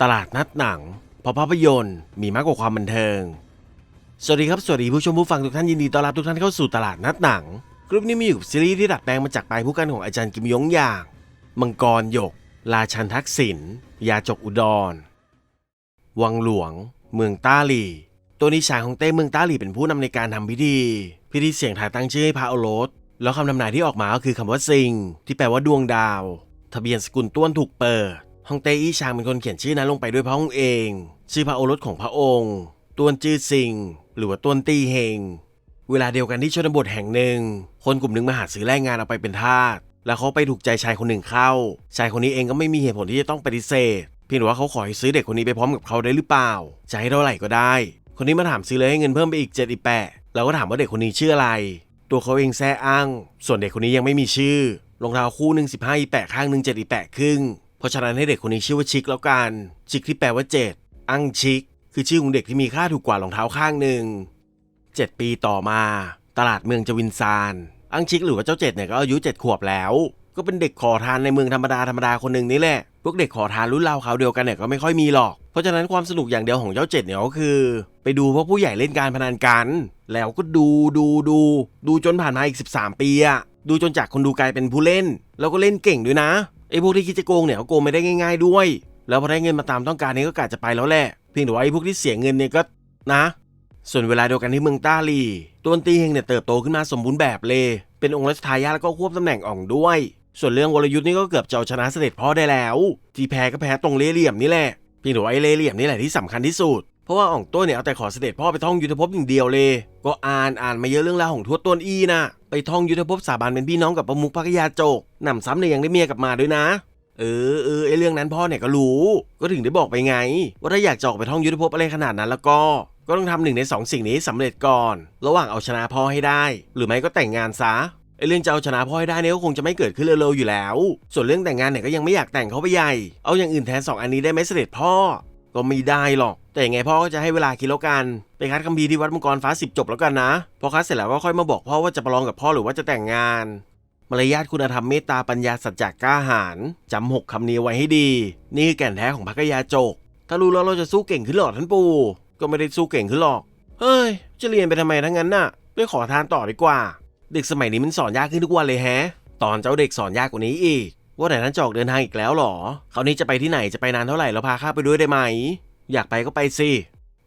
ตลาดนัดหนังเพราะภาพยนตร์มีมากกว่าความบันเทิง สวัสดีครับ สวัสดีผู้ชมผู้ฟังทุกท่านยินดีต้อนรับทุกท่านเข้าสู่ตลาดนัดหนังกลุ่มนี้มีอยู่กับซีรีส์ที่ดัดแปลงมาจากปลายผู้กันของอาจารย์กิมยงอย่าง มังกรหยก ราชันทักษิณ ยาจกอุดร วังหลวง เมืองต้าหลีตัวนิชายของเต้เมืองต้าหลีเป็นผู้นำในการทำพิธี พิธีเสี่ยงทายตั้งชื่อให้พระโอรส แล้วคำทำนายที่ออกมาก็คือคำว่าซิง ที่แปลว่าดวงดาว ทะเบียนสกุลต้วนถูกเปิด ฮองเต้อี้ชางเป็นคนเขียนชื่อนั้นลงไปด้วยพระองค์เอง ชื่อพระโอรสของพระองค์ตวนจื้อซิง หรือว่าตวนตีเฮง เวลาเดียวกันที่ชนบทแห่งหนึ่ง คนกลุ่มหนึ่งมาหาซื้อแรงงานเอาไปเป็นทาส แล้วเขาไปถูกใจชายคนหนึ่งเข้า ชายคนนี้เองก็ไม่มีเหตุผลที่จะต้องปฏิเสธ เพียงแต่ว่าเขาขอให้ซื้อเด็กคนนี้ไปพร้อมกับเขาได้หรือเปล่า จะให้เท่าไหร่ก็ได้ คนนี้มาถามซื้อเลยให้เงินเพิ่มไปอีกเจ็ดอีกแปะเราก็ถามว่าเด็กคนนี้ชื่ออะไร ตัวเขาเองแซ่อ้าง ส่วนเด็กคนนี้ยังไม่มีชื่อ รองเท้าคู่หนึ่งสิบห้าอีแปะข้างหนึ่งเจ็ดอีแปะครึ่ง เพราะฉะนั้นให้เด็กคนนี้ชื่อว่าชิคแล้วกันชิคที่แปลว่าเจ็ดอังชิคคือชื่อของเด็กที่มีค่าถูกกว่ารองเท้าข้างหนึ่งเจ็ดปีต่อมา ตลาดเมืองจวินซานอังชิกหรือว่าเจ้าเจ็ดเนี่ยก็อายุเจ็ดขวบแล้ว ก็เป็นเด็กขอทานในเมืองธรรมดาธรรมดาคนหนึ่งนี่แหละพวกเด็กขอทานรุ่นราวเขาเดียวกันเนี่ยก็ไม่ค่อยมีหรอก เพราะฉะนั้นความสนุกอย่างเดียวของเจ้าเจ็ดเนี่ยก็คือ ไปดูพวกผู้ใหญ่เล่นการพนันกัน แล้วก็ดูดูดู ดูจนผ่านมาอีก 13 ปีอะดูจนจากคนดูกลายเป็นผู้เล่น แล้วก็เล่นเก่งด้วยนะ ไอ้พวกที่คิดจะโกงเนี่ยเขาโกงไม่ได้ง่าย ๆด้วย แล้วพอได้เงินมาตามต้องการเนี่ยก็กะจะไปแล้วแหละเพียงแต่ว่าไอ้พวกที่เสียเงินเนี่ยก็นะ ส่วนเวลาเดียวกันที่เมืองต้าลีตัวนตีเฮงเนี่ยเติบโตขึ้นมาสมบูรณ์แบบเลย เป็นองค์รัชทายาทแล้วก็ควบตำแหน่งอ่องด้วย ส่วนเรื่องวรยุทธ์นี่ก็เกือบจะเอาชนะเสด็จพ่อได้แล้ว ที่แพ้ก็แพ้ตรงเล่ห์เหลี่ยมนี่แหละเพียงแต่ว่าไอ้เล่ห์เหลี่ยมนี่แหละที่สำคัญที่สุด ราะว่าอ่องต้นเนี่ยเอาแต่ขอเสด็จพ่อไปท่องยุทธภพอย่างเดียวเลย ก็อ่านอ่านมาเยอะเรื่องราวของทวดต้นอีน่ะไปท่องยุทธภพสาบานเป็นพี่น้องกับประมุขพักยาโจกหนำซ้ำเนี่ยยังได้เมียกลับมาด้วยนะเออเออไอเรื่องนั้นพ่อเนี่ยก็รู้ ก็ถึงได้บอกไปไง ว่าถ้าอยากจะออกไปท่องยุทธภพอะไรขนาดนั้นแล้วก็ ก็ต้องทำหนึ่งในสองสิ่งนี้ให้สำเร็จก่อน ระหว่างเอาชนะพ่อให้ได้ หรือไม่ก็แต่งงานซะไอเรื่องจะเอาชนะพ่อให้ได้เนี่ยก็คงจะไม่เกิดขึ้นเร็วๆอยู่แล้ว ส่วนเรื่องแต่งงานเนี่ยก็ยังไม่อยากแต่งเขาไปใหญ่ เอาอย่างอื่นแทนสองอันนี้ได้ไหมเสด็จพ่อ ก็ไม่ได้หรอก แต่ยังไงพ่อก็จะให้เวลาคิดแล้วกัน ไปคัดคัมภีร์ที่วัดมังกรฟ้าสิบจบแล้วกันนะ พอคัดเสร็จแล้วก็ค่อยมาบอกพ่อว่าจะประลองกับพ่อหรือว่าจะแต่งงาน มารยาทคุณธรรมเมตตาปัญญาสัจจะกล้าหาญจำหกคำนี้ไว้ให้ดี นี่คือแก่นแท้ของพักยาโจก ถ้ารู้แล้วเราจะสู้เก่งขึ้นหรอท่านปู่ ก็ไม่ได้สู้เก่งขึ้นหรอก เฮ้ย จะเรียนไปทำไมทั้งนั้นน่ะ ไปขอทานต่อดีกว่า เด็กสมัยนี้มันสอนยากขึ้นทุกวันเลยแฮะ ตอนเจ้าเด็กสอนยากกว่านี้อีก ว่าแต่ท่านจะออกเดินทางอีกแล้วหรอ คราวนี้จะไปที่ไหนจะไปนานเท่าไหร่แล้วพาข้าไปด้วยได้ไหม อยากไปก็ไปสิ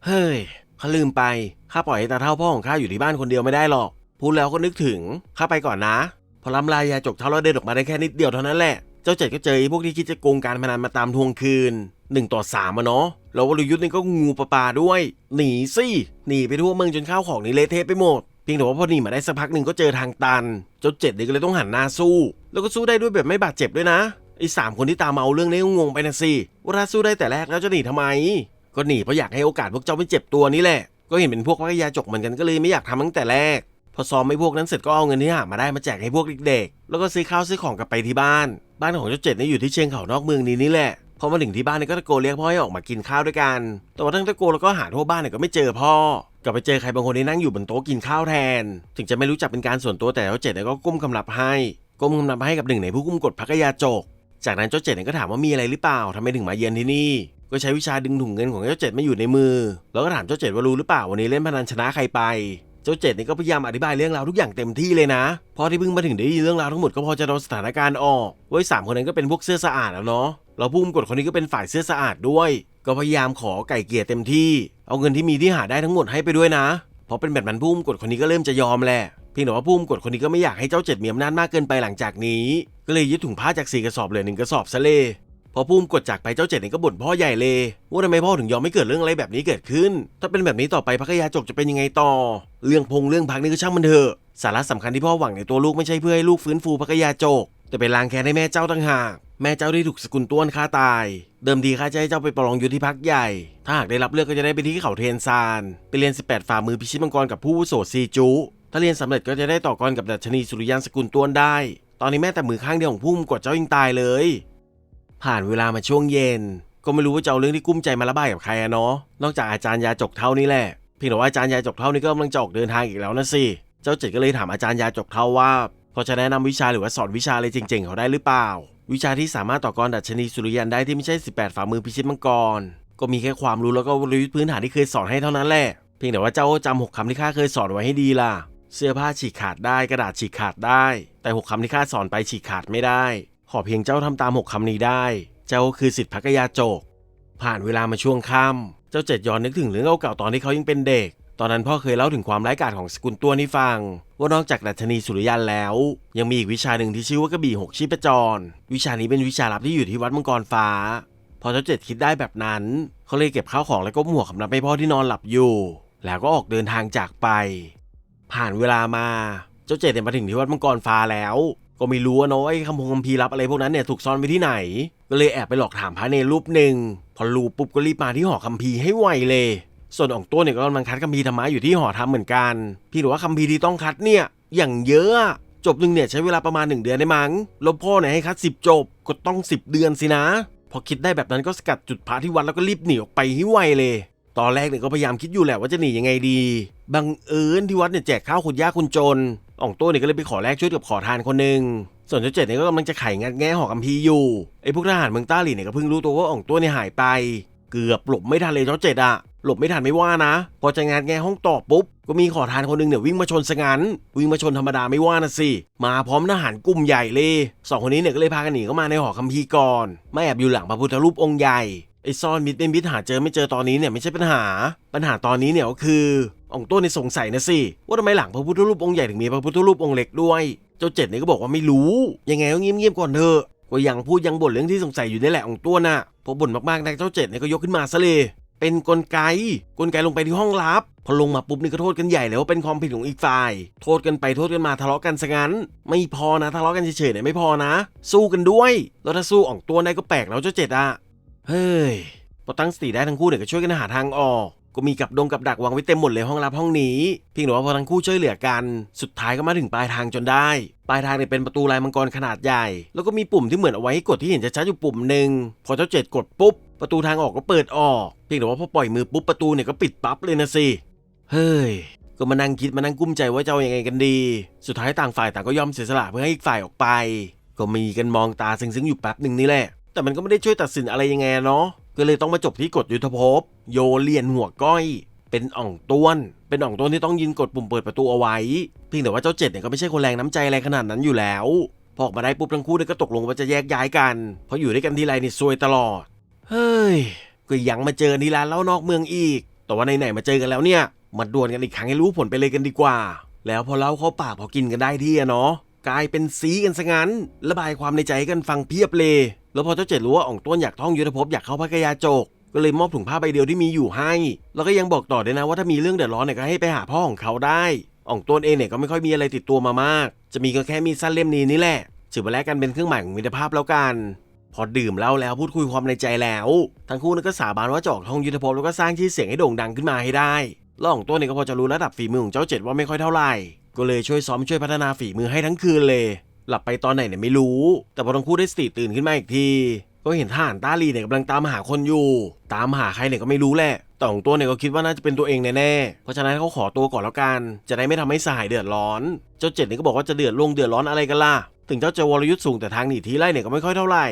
เฮ้ยข้าลืมไป ข้าปล่อยให้ตาเท่าพ่อของข้าอยู่ที่บ้านคนเดียวไม่ได้หรอก พูดแล้วก็นึกถึง ข้าไปก่อนนะ พอล้ำลายยาจกเท่าแล้วเดินออกมาได้แค่นิดเดียวเท่านั้นแหละ เจ้าเจ็ดก็เจอพวกที่คิดจะโกงการพนันมาตามทวงคืนหนึ่งต่อสามอะเนาะ แล้ววรยุทธ์นี่ก็งูปลาปาด้วย หนีสิ หนีไปทั่วเมืองจนข้าวของนี่เละเทะไปหมด เพียงแต่ว่าพอหนีมาได้สักพักหนึ่งก็เจอทางตัน เจ้าเจ็ดนี่ก็เลยต้องหันหน้าสู้ แล้วก็สู้ได้ด้วยแบบไม่บาดเจ็บด้วยนะไอ้สามคนที่ตามมาเอาเรื่องนี้ก็งงไปนะสิว่าถ้าสู้ได้แต่แรกแล้วจะหนีทำไม ก็หนีเพราะอยากให้โอกาสพวกเจ้าไม่เจ็บตัวนี่แหละ ก็เห็นเป็นพวกพักยาจกเหมือนกันก็เลยไม่อยากทำตั้งแต่แรก พอซ้อมไอ้พวกนั้นเสร็จก็เอาเงินที่หามาได้มาแจกให้พวกเด็กๆ แล้วก็ซื้อข้าวซื้อของกลับไปที่บ้าน บ้านของเจ้าเจ็ดเนี่ยอยู่ที่เชียงเขานอกเมืองนี้นี่แหละ พอมาถึงที่บ้านเนี่ยก็ตะโกนเรียกพ่อให้ออกมากินข้าวด้วยกัน แต่ว่าทั้งตะโกนแล้วก็หาทั่วบ้านเนี่ยก็ไม่เจอพ่อ กลับไปเจอใครบางคนที่นั่งอยู่บนโต๊ะกินข้าวแทน ถึงจะไม่รู้จักเป็นการส่วนตัวแต่เจ้าเจ็ดนี่ก็ก้มคำนับให้ก้มคำนับให้กับหนึ่งในผู้กุมกฎพักยาจก จากนั้นเจ้าเจ็ดนี่ก็ถามว่ามีอะไรหรือเปล่าทำไมถึงมาเยือนที่นี่ ก็ใช้วิชาดึงถุงเงินของเจ้าเจ็ดมาอยู่ในมือ แล้วก็ถามเจ้าเจ็ดว่ารู้หรือเปล่าวันนี้เล่นพนันชนะใครไป เจ้าเจ็ดนี่ก็พยายามอธิบายเรื่องราวทุกอย่างเต็มที่เลยนะพอที่เพิ่งมาถึงได้ยินเรื่องราวทั้งหมดก็พอจะเดาสถานการณ์ออกว่าสามคนนั้นก็เป็นพวกเสื้อสะอาดแล้วเนาะเราผู้กำกดคนนี้ก็เป็นฝ่ายเสื้อสะอาดด้วย ก็พยายามขอไก่เกลี่ยเต็มที่ เอาเงินที่มีที่หาได้ทั้งหมดให้ไปด้วยนะ เพอเป็นแบบนั้นผู้กำกดคนนี้ก็เริ่มจะยอมแหละเพียงแต่ว่าผู้กำกดคนนี้ก็ไม่อยากให้เจ้าเจ็ดมีอำนาจมากเกินไปหลังจากนี้ ก็เลยยึดถุงผ้าจากสี่กระสอบเหลือหนึ่งกระสอบซะเลยพอพุ่มกดจากไปเจ้าเจ็ดนี่ก็บ่นพ่อใหญ่เลย ว่าทำไมพ่อถึงยอมไม่เกิดเรื่องอะไรแบบนี้เกิดขึ้น ถ้าเป็นแบบนี้ต่อไปพักยาจกจะเป็นยังไงต่อ เรื่องพงเรื่องพักนี่ก็ช่างมันเถอะสาระสำคัญที่พ่อหวังในตัวลูกไม่ใช่เพื่อให้ลูกฟื้นฟูพักยาจก แต่เป็นล้างแค้นให้แม่เจ้าต่างหากแม่เจ้าที่ถูกสกุลต้วนฆ่าตาย เดิมทีข้าจะให้เจ้าไปประลองอยู่ที่พักใหญ่ ถ้าหากได้รับเลือกก็จะได้ไปที่เขาเทนซานไปเรียน 18 ฝ่ามือพิชิตมังกรกับผู้วุโสซีจู ถ้าเรียนสำเร็จก็จะได้ต่อกรกับดัชนีสุริยันสกุลต้วนได้ ตอนนี้แม่แต่มือข้างเดียวของพุ่มกดเจ้ายังตายเลย ผ่านเวลามาช่วงเย็น ก็ไม่รู้ว่าจะเอาเรื่องที่กุ้มใจมาระบายกับใครอะเนาะ นอกจากอาจารย์ยาจกเท่านี้แหละ เพียงแต่ว่าอาจารย์ยาจกเท่านี้ก็กำลังจะออกเดินทางอีกแล้วนะสิ เจ้าเจ็ดก็เลยถามอาจารย์ยาจกเท่าว่าพอจะแนะนำวิชาหรือว่าสอนวิชาอะไรเจ๋งๆเขาได้หรือเปล่า วิชาที่สามารถต่อกรดัชนีสุริยันได้ที่ไม่ใช่ 18 ฝ่ามือพิชิตมังกร ก็มีแค่ความรู้แล้วก็วรยุทพื้นฐานที่เคยสอนให้เท่านั้นแหละ เพียงแต่ว่าเจ้าจำหกคำที่ข้าเคยสอนไว้ให้ดีล่ะ เสื้อผ้าฉีกขาดได้กระดาษฉีกขาดได้ แต่หกคำที่ข้าสอนไปฉีกขาดไม่ได้ ขอเพียงเจ้าทำตามหกคำนี้ได้ เจ้าคือสิทธิพักยาโจก ผ่านเวลามาช่วงค่ำเจ้าเจ็ดย้อนนึกถึงเรื่องเก่าๆตอนที่เขายังเป็นเด็ก ตอนนั้นพ่อเคยเล่าถึงความร้ายกาจของสกุลตัวนี้ฟัง ว่านอกจากดัชนีสุริยันแล้ว ยังมีอีกวิชาหนึ่งที่ชื่อว่ากระบี่หกชีพจร วิชานี้เป็นวิชาลับที่อยู่ที่วัดมังกรฟ้า พอเจ้าเจ็ดคิดได้แบบนั้น เขาเลยเก็บข้าวของแล้วก็หมวกสำหรับให้พ่อที่นอนหลับอยู่ แล้วก็ออกเดินทางจากไป ผ่านเวลามาเจ้าเจ็ดเนี่ยมาถึงที่วัดมังกรฟ้าแล้ว ก็ไม่รู้ว่านาะไอ้คำพงคำพีร์ลับอะไรพวกนั้นเนี่ยถูกซ่อนไว้ที่ไหน ก็เลยแอบไปหลอกถามพระเนรูปหนึ่งพอรู้ปุ๊บก็รีบมาที่หอคัมภีให้ไวเลย ส่วนองตัวเนี่ยก็กำลังคัดคัมภีร์ธรรมะอยู่ที่หอธรรมเหมือนกัน พี่หรือว่าคัมภีร์ที่ต้องคัดเนี่ย อย่างเยอะ จบหนึ่งเนี่ยใช้เวลาประมาณ 1 เดือนได้มั้งล้วพ่อเนี่ยให้คัด 10 จบ ก็ต้อง 10 เดือนสินะ พอคิดได้แบบนั้นก็สกัดจุดพระที่วัดแล้วก็รีบหนีออกไปให้ไวเลย ตอนแรกเนี่ยก็พยายามคิดอยู่แหละว่าจะหนียังไงดี บังเอิญที่วัดเนี่ยแจกข้าวคนยากคนจนอ่องโต้เนี่ยก็เลยไปขอแลกช่วยกับขอทานคนหนึ่งส่วนเจ้าเจ็ดเนี่ยก็กำลังจะไขงัดแง่หอคัมภีอยู่ ไอ้พวกทหารเมืองต้าหลี่เนี่ยก็เพิ่งรู้ตัวว่าอ่องโต้เนี่ยหายไป เกือบหลบไม่ทันเลยเจ้าเจ็ดอะ หลบไม่ทันไม่ว่านะ พอจะงานแงห้องต่อปุ๊บ ก็มีขอทานคนหนึงเนี่ยวิ่งมาชนซะงั้นวิ่งมาชนธรรมดาไม่ว่านะสิ มาพร้อมทหารกลุ่มใหญ่เลยสองคนนี้เนี่ยก็เลยพากันหนีเข้ามาในหอคัมภีร์ก่อนไม่แอบอยู่หลังพระพุทธรูปองค์ใหญ่ไอ้ซ่อนมิดเป็นมิดหาเจอไม่เจอตอนนี้เนี่ยไม่ใช่ปัญหา ปัญหาตอนนี้เนี่ยก็คือองโต้ในสงสัยนะสิว่าทำไมหลังพระพุทธรูปองค์ใหญ่ถึงมีพระพุทธรูปองค์เล็กด้วย เจ้าเจ็ดเนี่ยก็บอกว่าไม่รู้ ยังไงก็เงียบๆก่อนเถอะก็ยังพูดยังบ่นเรื่องที่สงสัยอยู่นี่แหละองตัวน่ะพอบ่นมากๆนายเจ้าเจ็ดนี่ก็ยกขึ้นมาซะเลย เป็นกลไก กลไกลงไปที่ห้องลับ พอลงมาปุ๊บนี่ก็โทษกันใหญ่เลยว่าเป็นความผิดของอีกฝ่าย โทษกันไปโทษกันมาทะเลาะกันซะงั้น ไม่พอนะทะเลาะกันเฉยๆเนี่ยไม่พอนะ สู้กันด้วย แล้วถ้าสู้อ่องตัวได้ก็แปลกแล้วเจ้าเจ็ดอะเฮ้ยพอตั้งสติได้ทั้งคู่เนี่ยก็ช่วยกันหาทางออก ก็มีกับดงกับดักวางไว้เต็มหมดเลยห้องลับห้องนี้เพียงแต่ว่าพอทั้งคู่ช่วยเหลือกัน สุดท้ายก็มาถึงปลายทางจนได้ ปลายทางเนี่ยเป็นประตูลายมังกรขนาดใหญ่ แล้วก็มีปุ่มที่เหมือนเอาไว้ให้กดที่เห็นชัดๆอยู่ปุ่มหนึ่งพอเจ้าเจ็ดกดปุ๊บ ประตูทางออกก็เปิดออก เพียงแต่ว่าพอปล่อยมือปุ๊บประตูเนี่ยก็ปิดปั๊บเลยนะสิ เฮ้ย ก็มานั่งคิดมานั่งกุ้มใจว่าจะเอาอยัางไงกันดี สุดท้ายต่างฝ่ายต่างก็ยอมเสียสละเพื่อให้อีกฝ่ายออกไป ก็มีกันมองตาซึ้งๆอยู่แป๊บหนึ่งนี่แหละ แต่มันก็ไม่ได้ช่วยตัดสินอะไรยังไงเนาะ ก็เลยต้องมาจบที่กฎยุทธภพ โยเลียนหัวก้อย เป็นอ่องต้วน เป็นอ่องต้วนที่ต้องยินกดปุ่มเปิดประตูเอาไว้ เพียงแต่ว่าเจ้าเจ็ดเนี่ยก็ไม่ใช่คนแรงน้ำใจอะไรขนาดนั้นอยู่แล้ว พอออกมาได้ปุ๊บทั้งคู่เนี่ยก็ตกลงว่าจะแยกย้ายกัน เพราะอยู่ด้วยกันทีไรนี่ซวยตลอด เฮ้ย ก็ยังมาเจอที่ร้านเล้านอกเมืองอีก แต่ว่าไหนๆมาเจอกันแล้วเนี่ย มาดวลกันอีกครั้งให้รู้ผลไปเลยกันดีกว่า แล้วพอเล่าเข้าปากพอกินกันได้ที่อะเนาะ กลายเป็นซีกันซะงั้น ระบายความในใจกันฟังเพียบเลย แล้วพอเจ้าเจ็ดรู้ว่าอ่องต้วนอยากท่องยุทธภพอยากเข้าพักยาโจก ก็เลยมอบถุงผ้าใบเดียวที่มีอยู่ให้ แล้วก็ยังบอกต่อด้วยนะว่าถ้ามีเรื่องเดือดร้อนเนี่ยก็ให้ไปหาพ่อของเขาได้อ่องต้วนเองเนี่ยก็ไม่ค่อยมีอะไรติดตัวมามาก จะมีก็แค่มีสั้นเล่มนี้นี่แหละถือว่าแลกกันเป็นเครื่องหมายของมิตรภาพแล้วกัน พอดื่มเหล้าแล้วพูดคุยความในใจแล้ว ทั้งคู่นั้นก็สาบานว่าจะออกท่องยุทธภพแล้วก็สร้างชื่อเสียงให้โด่งดังขึ้นมาให้ได้ล่องต้วนเนี่ยก็พอจะรู้ระดับฝีมือของเจ้าเจ็ดว่าไม่ค่อยเท่าไหร่ ก็เลยช่วยซ้อมช่วยพัฒนาฝีมือให้ทั้งคืนเลย หลับไปตอนไหนเนี่ยไม่รู้ แต่พอทั้งคู่ได้สติตื่นขึ้นมาอีกที ก็เห็นทหารต้าลีเนี่ยกำลังตามหาคนอยู่ ตามหาใครเนี่ยก็ไม่รู้แหละแต่ของตัวเนี่ยก็คิดว่าน่าจะเป็นตัวเองแน่ๆ เพราะฉะนั้นเขาขอตัวก่อนแล้วกัน จะได้ไม่ทำให้สหายเดือดร้อน เจ้าเจ็ดเนี่ยก็บอกว่าจะเดือดลงเดือดร้อนอะไรกันล่ะ ถึงเจ้าจะวรยุทธ์สูงแต่ทางหนีทีไล่เนี่ยก็ไม่ค่อยเท่าไหร่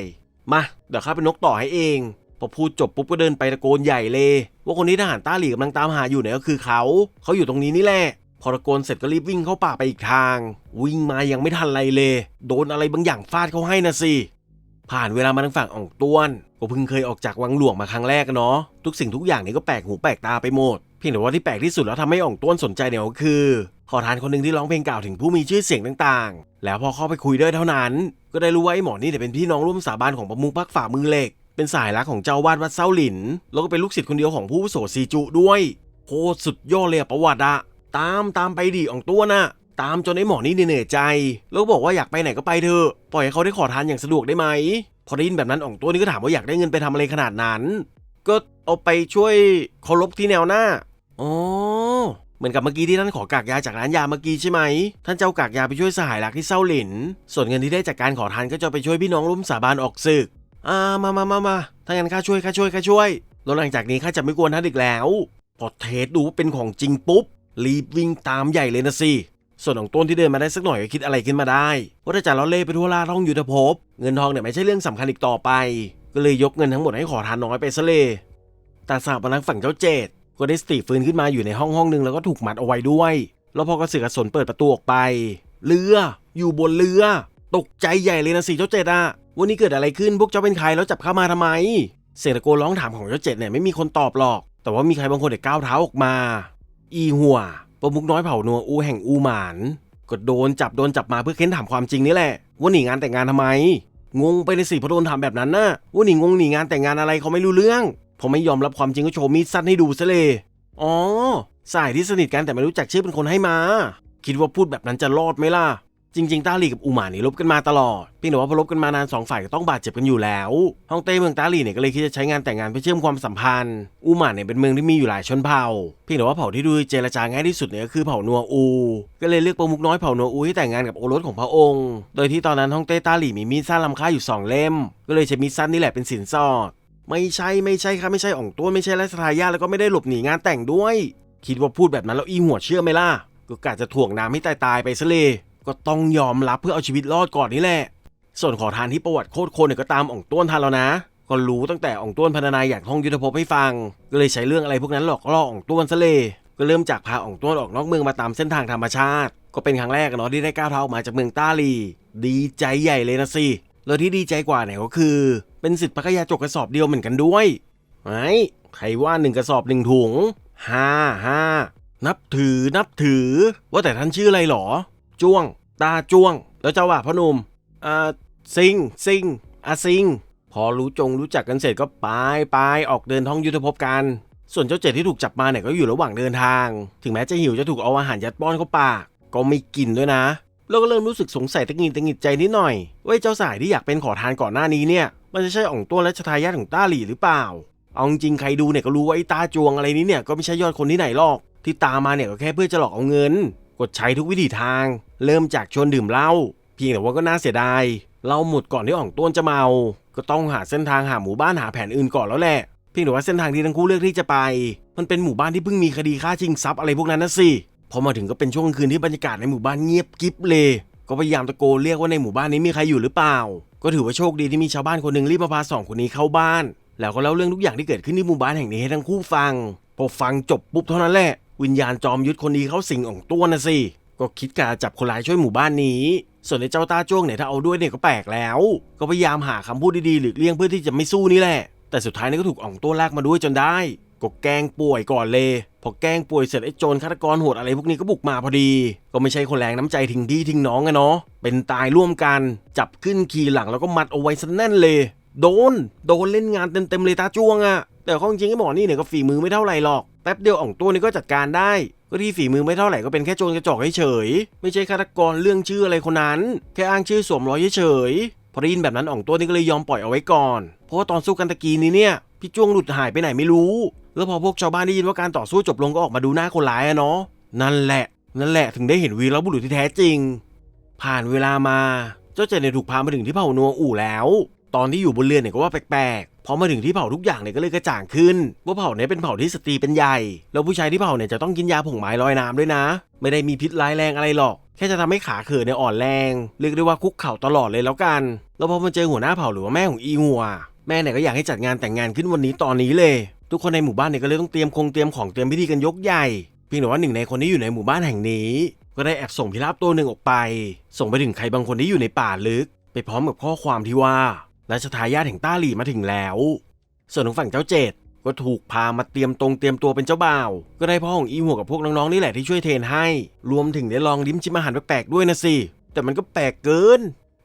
มาเดี๋ยวข้าเป็นนกต่อให้เองพอพูดจบปุ๊บก็เดินไปตะโกนใหญ่เลย ว่าคนที่ทหารต้าหลีกำลังตามหาอยู่เนี่ยก็คือเขาเขาอยู่ตรงนี้นี่แหละพอตะโกนเสร็จก็รีบวิ่งเข้าป่าไปอีกทาง วิ่งมายังไม่ทันไรเลย โดนอะไรบางอย่างฟาดเขาให้นะสิผ่านเวลามาทางฝั่งอ่องต้วนก็เพิ่งเคยออกจากวังหลวงมาครั้งแรกอะเนาะทุกสิ่งทุกอย่างนี่ก็แปลกหูแปลกตาไปหมดเพียงแต่ว่าที่แปลกที่สุดแล้วทำให้อ่องต้วนสนใจเนี่ยก็คือ ขอทานคนหนึ่งที่ร้องเพลงกล่าวถึงผู้มีชื่อเสียงต่างๆ แล้วพอเข้าไปคุยด้วยเท่านั้น ก็ได้รู้ว่าไอ้หมอนี่เนี่ยเป็นพี่น้องร่วมสาบานของประมุขพักฝ่ามือเหล็ก เป็นสายรักของเจ้าวาดวัดเส้าหลิน แล้วก็เป็นลูกศิษย์คนเดียวของผู้วุโสซีจุด้วยโคตรสุดยอดเลยประวัติอะตามตามไปดิอ่องต้วนอะตามจนไอ้หมอนี่เหนื่อยใจ แล้วก็บอกว่าอยากไปไหนก็ไปเถอะปล่อยให้เขาได้ขอทานอย่างสะดวกได้ไหมพอได้ยินแบบนั้นอ่องตัวนี่ก็ถามว่าอยากได้เงินไปทำอะไรขนาดนั้น ก็เอาไปช่วยเคารพที่แนวหน้าอ๋อ เหมือนกับเมื่อกี้ที่ท่านขอกากยาจากร้านยาเมื่อกี้ใช่ไหม ท่านเจะเอากากยาไปช่วยสหายรักที่เศร้าหลิน ส่วนเงินที่ได้จากการขอทานก็จะไปช่วยพี่น้องร่วมสาบานออกศึก อ่า มามามามาถ้างั้นข้าช่วยข้าช่วยข้าช่วย แล้วหลังจากนี้ข้าจะไม่กวนท่านอีกแล้ว พอเทสดูว่าเป็นของจริงปุ๊บ รีบวิ่งตามใหญ่เลยนะสิ ส่วนของต้นที่เดินมาได้สักหน่อยก็คิดอะไรขึ้นมาได้ ว่าถ้าจะล้อเล่ไปทั่วลาท่องยุทธภพ เงินทองเนี่ยไม่ใช่เรื่องสำคัญอีกต่อไป ก็เลยยกเงินทั้งหมดให้ขอทานน้อยไปซะเลยแต่สาวพนักฝั่งเจ้าเจด ก็ได้สติฟื้นขึ้นมาอยู่ในห้องห้องหนึ่งแล้วก็ถูกมัดเอาไว้ด้วย แล้วพอกระสือกระสนเปิดประตูออกไป เรือ อยู่บนเรือ ตกใจใหญ่เลยนะสิเจ้าเจดอะวันนี้เกิดอะไรขึ้นพวกเจ้าเป็นใครแล้วจับเข้ามาทำไม เสียงตะโกนร้องถามของเจ้าเจ็ดเนี่ยไม่มีคนตอบหรอก แต่ว่ามีใครบางคนเด็กก้าวเท้าออกมา อีหัวประมุกน้อยเผ่านัวอูแห่งอูหมานก็โดนจับโดนจับมาเพื่อเค้นถามความจริงนี่แหละว่าหนีงานแต่งงานทำไมงงไปในสิเพราะโดนถามแบบนั้นนะว่าหนีงงหนีงานแต่งงานอะไรเขาไม่รู้เรื่อง พอไม่ยอมรับความจริงก็โชว์มีดสั้นให้ดูซะเลย อ๋อ สายที่สนิทกันแต่ไม่รู้จักชื่อเป็นคนให้มา คิดว่าพูดแบบนั้นจะรอดไหมล่ะ จริง ๆ ตาหลีกับอูหมานี่ลบกันมาตลอด เพียงแต่ว่าพอลบกันมานานสองฝ่ายก็ต้องบาดเจ็บกันอยู่แล้ว ฮ่องเต้เมืองตาหลีเนี่ยก็เลยคิดจะใช้งานแต่งงานเพื่อเชื่อมความสัมพันธ์ อูหมาเนี่ยเป็นเมืองที่มีอยู่หลายชนเผ่า เพียงแต่ว่าเผ่าที่ดูเจรจาง่ายที่สุดเนี่ยก็คือเผ่านัวอู ก็เลยเลือกประมุกน้อยเผ่านัวอูให้แต่งงานกับโอรสของพระองค์ โดยที่ตอนนั้นฮ่องเต้ตาหลีมีมีดสั้นลำค่าอยู่สองเล่ม ก็เลยใช้มีดสั้นนี่แหละเป็นสินสอด ไม่ใช่ไม่ใช่ครับไม่ใช่อ่องต้วนไม่ใช่ไรสทายาทแล้วก็ไม่ได้หลบหนีงานแต่งด้วย คิดว่าพูดแบบนั้นแล้วอีหัวเชื่อไหมล่ะก็กะจะถ่วงน้ำให้ตายตายไปซะเลยก็ต้องยอมรับเพื่อเอาชีวิตรอดก่อนนี่แหละ ส่วนขอทานที่ประวัติโคตรโคนเนี่ยก็ตามอ่องต้วนทันแล้วนะ ก็รู้ตั้งแต่อ่องต้วนพรรณนาอยากท่องยุทธภพให้ฟัง ก็เลยใช้เรื่องอะไรพวกนั้นหลอกล่ออ่องต้วนซะเลยก็เริ่มจากพาอ่องต้วนออกนอกเมืองมาตามเส้นทางธรรมชาติ ก็เป็นครั้งแรกเนาะที่ได้ก้าวเท้าออกมาจากเมืองต้าลี ดีใจใหญ่เลยนะสิ แล้วที่ดีใจกว่าเนี่ยก็คือ เป็นสิทธิ์พักยาจกกระสอบเดียวเหมือนกันด้วยไอ้ใครว่าหนึ่งกระสอบหนึ่งถุงห้าห้านับถือนับถือ ว่าแต่ท่านชื่ออะไรหรอ จ้วง ตาจ้วง แล้วเจ้าว่าพ่อหนุ่มอ่าซิงซิงอาซิง พอรู้จงรู้จักกันเสร็จก็ไปไปออกเดินท่องยุทธภพกัน ส่วนเจ้าเจ็ดที่ถูกจับมาเนี่ยก็อยู่ระหว่างเดินทาง ถึงแม้จะหิวจะถูกเอาอาหารยัดป้อนเข้าปากก็ไม่กินด้วยนะ แล้วก็เริ่มรู้สึกสงสัยตะงินตะงิดใจนิดหน่อยว่าเจ้าสายที่อยากเป็นขอทานก่อนหน้านี้เนี่ย มันจะใช่อ่องต้วและชทายาทของต้าหลี่หรือเปล่า เอาจริงใครดูเนี่ยก็รู้ว่าไอ้ตาจวงอะไรนี้เนี่ยก็ไม่ใช่ยอดคนที่ไหนหรอก ที่ตามมาเนี่ยก็แค่เพื่อจะหลอกเอาเงิน กดใช้ทุกวิถีทาง เริ่มจากชวนดื่มเหล้าเพียงแต่ว่าก็น่าเสียดายเหล้าหมดก่อนที่อ่องต้วนจะเมา ก็ต้องหาเส้นทางหาหมู่บ้านหาแผนอื่นก่อนแล้วแหละเพียงแต่ว่าเส้นทางที่ทั้งคู่เลือกที่จะไป มันเป็นหมู่บ้านที่เพิ่งมีคดีฆ่าชิงทรัพย์อะไรพวกนั้นนะสิ พอมาถึงก็เป็นช่วงกลางคืนที่บรรยากาศในหมู่บ้านเงียบกิบเลย ก็พยายามตะโกนเรียกว่าในหมู่บ้านนี้มีใครอยู่หรือเปล่า ก็ถือว่าโชคดีที่มีชาวบ้านคนหนึ่งรีบมาพาสองคนนี้เข้าบ้าน แล้วก็เล่าเรื่องทุกอย่างที่เกิดขึ้นที่หมู่บ้านแห่งนี้ให้ทั้งคู่ฟัง พอฟังจบปุ๊บเท่านั้นแหละ วิญญาณจอมยุทธคนนี้เขาสิงอ่องตัวนะสิ ก็คิดกะจับคนร้ายช่วยหมู่บ้านนี้ ส่วนในเจ้าตาจ้วงเนี่ยถ้าเอาด้วยเนี่ยก็แปลกแล้ว ก็พยายามหาคำพูดดีๆหรือเลี่ยงเพื่อที่จะไม่สู้นี่แหละ แต่สุดท้ายนี่ก็ถูกอ่องตัวลากมาด้วยจนได้ ก็แกงป่วยก่อนเลย พอแกล้งป่วยเสร็จไอ้โจรฆาตกรโหดอะไรพวกนี้ก็บุกมาพอดี ก็ไม่ใช่คนแรงน้ำใจทิ้งพี่ทิ้งน้องอะเนาะเป็นตายร่วมกันจับขึ้นขี่หลังแล้วก็มัดเอาไว้ซะแน่นเลย โดน โดนเล่นงานเต็มๆเลยตาจ้วงอะแต่ข้อจริงไอ้หมอนี่เนี่ยก็ฝีมือไม่เท่าไหร่หรอกแป๊บเดียวอ่องตัวนี่ก็จัดการได้ก็ที่ฝีมือไม่เท่าไหร่ก็เป็นแค่โจรกระจอกเฉยไม่ใช่ฆาตกรเรื่องชื่ออะไรคนนั้น แค่อ้างชื่อสวมรอยเฉยพอได้ยินแบบนั้นอ่องตัวนี่ก็เลยยอมปล่อยเอาไว้ก่อน เพราะว่าตอนสู้กันตะกี้นี้เนี่ย พี่จ้วงหลุดหายไปไหนไม่รู้ แล้วพอพวกชาวบ้านได้ยินว่าการต่อสู้จบลงก็ออกมาดูหน้าคนร้ายอะเนาะนั่นแหละ นั่นแหละถึงได้เห็นวีรบุรุษที่แท้จริง ผ่านเวลามา เจ้าเจนเนี่ยถูกพามาถึงที่เผ่านัวอู่แล้ว ตอนที่อยู่บนเรือนเนี่ยก็ว่าแปลกๆพอมาถึงที่เผ่าทุกอย่างเนี่ยก็เลยกระจ่างขึ้นว่าเผ่าเนี่ยเป็นเผ่าที่สตรีเป็นใหญ่แล้วผู้ชายที่เผ่าเนี่ยจะต้องกินยาผงไม้ลอยน้ำด้วยนะ ไม่ได้มีพิษร้ายแรงอะไรหรอกแค่จะทำให้ขาเขินเนี่ยอ่อนแรง เรียกได้ว่าคุกเข่าตลอดเลยแล้วกัน แล้วพอมาเจอหัวหน้าเผ่าหรือว่าแม่ของอีหัว แม่เนี่ยก็อยากให้จัดงานแต่งงานขึ้นวันนี้ตอนนี้เลย ทุกคนในหมู่บ้านเนี่ยก็เลยต้องเตรียมคงเตรียมของเตรียมพิธีกันยกใหญ่เพียงแต่ว่าหนึ่งในคนที่อยู่ในหมู่บ้านแห่งนี้ ก็ได้แอบส่งพิราบตัวหนึ่งออกไป ส่งไปถึงใครบางคนที่อยู่ในป่าลึก ไปพร้อมกับข้อความที่ว่าราชทายาทแห่งต้าหลี่มาถึงแล้ว ส่วนของฝั่งเจ้าเจดก็ถูกพามาเตรียมตรงเตรียมตัวเป็นเจ้าบ่าว ก็ได้พ่อของอีหัวกับพวกน้องๆนี่แหละที่ช่วยเทรนให้ รวมถึงได้ลองลิ้มชิมอาหารแปลกๆด้วยนะสิ แต่มันก็แปลกเกิน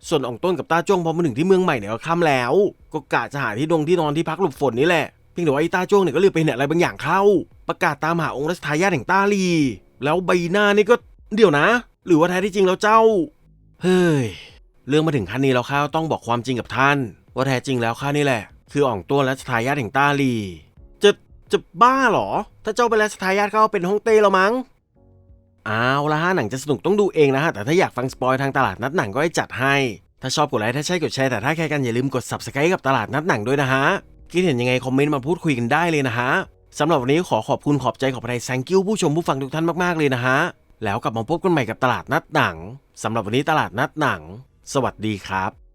ส่วนอ่องต้นกับตาจ้วงพอมาถึงที่เมืองใหม่เนี่ยก็ค่ำแล้ว ก็กะจะหาที่ดงที่นอนที่พักหลบฝนนี่แหละ พียงแต่ว่าไอ้ตาจ้วงเนี่ยก็เลืมไปเห็นอะไรบางอย่างเข้า ประกาศตามหาองค์รัชทายาทแห่งต้าลี แล้วใบหน้านี่ก็เดี๋ยวนะ หรือว่าแท้ที่จริงแล้วเจ้า เฮ้ย เรื่องมาถึงขั้นนี้แล้วข้าต้องบอกความจริงกับท่าน ว่าแท้จริงแล้วข้านี่แหละ คืออ่องต้วนและทายาทแห่งต้าลี จะจะบ้าเหรอ ถ้าเจ้าเป็นและทายาทก็เอาเป็นฮ่องเต้แล้วมั้งเอาละฮะหนังจะสนุกต้องดูเองนะฮะ แต่ถ้าอยากฟังสปอยทางตลาดนัดหนังก็ให้จัดให้ ถ้าชอบกดไลค์ถ้าใช่กดแชร์แต่ถ้าใครกันอย่าลืมกด subscribe กับตลาดนัดหนังด้วยนะฮะ คิดเห็นยังไงคอมเมนต์มาพูดคุยกันได้เลยนะฮะสำหรับวันนี้ขอขอบคุณขอบใจขอบใจแซงกิ้วผู้ชมผู้ฟังทุกท่านมากๆเลยนะฮะแล้วกลับมาพบกันใหม่กับตลาดนัดหนังสำหรับวันนี้ตลาดนัดหนัง สวัสดีครับ